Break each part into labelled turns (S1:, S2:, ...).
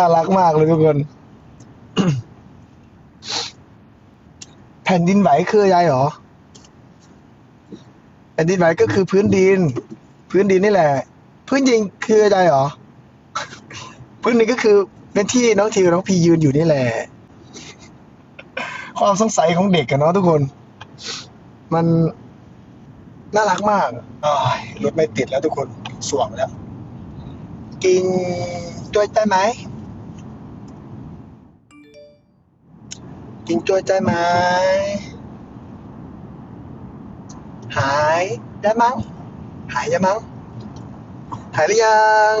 S1: น่ารักมากเลยทุกคน แผ่นดินไหวคืออะไรหรอ แผ่นดินไหวก็คือพื้นดิน พื้นดินนี่แหละ พื้นดินคืออะไรหรอ พื้นดินก็คือ เป็นที่น้องทีกับน้องพียืนอยู่นี่แหละ ความสงสัยของเด็กกันเนาะทุกคน มันน่ารักมากรถไม่ติดแล้วทุกคน สวงแล้ว กินด้วยได้ไหม กินด้วยได้ไหม หายได้มั้ง หายยังมั้ง หายหรือยัง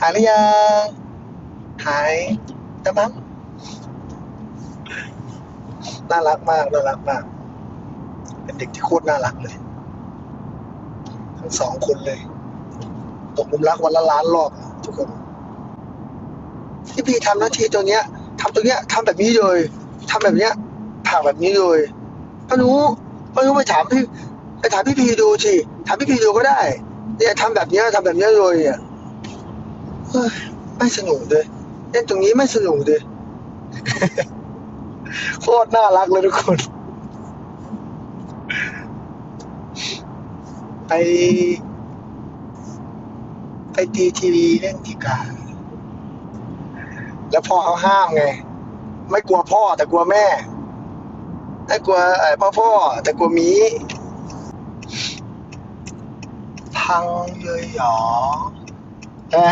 S1: หายหรือยัง หายได้มั้ง น่ารักมาก น่ารักมาก เป็นเด็กที่โคตรน่ารักเลย ทั้งสองคนเลย ตกหลุมรักวันละล้านรอบทุกคน ที่พี่ทำหน้าที่ตรงเนี้ยทำตรงเนี้ยทำแบบนี้เลย ทำแบบเนี้ยผ่าแบบนี้เลยป้าหนูป้าหนูไปถามพี่ไปถามพี่พีดูสิถามพี่พีดูก็ได้ เนี่ยทำแบบเนี้ยทำแบบเนี้ยเลยอะเฮ้ยไม่สนุกเลยเล่นตรงนี้ไม่สนุกเลยโคตรน่ารักเลยทุกคนไป ไปตีทีวีเล่นดีกว่าแล้วพอเขาห้ามไง ไม่กลัวพ่อแต่กลัวแม่ไม่กลัวเอ่อพ่อพ่อแต่กลัวมีพังเยยหยอใช่ไหม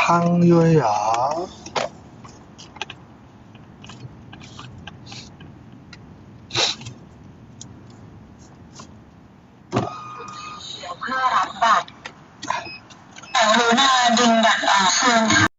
S1: พังเยยหยอ
S2: เพื่อรับบัตรแต่กรุณาดึงบัตรออกคืน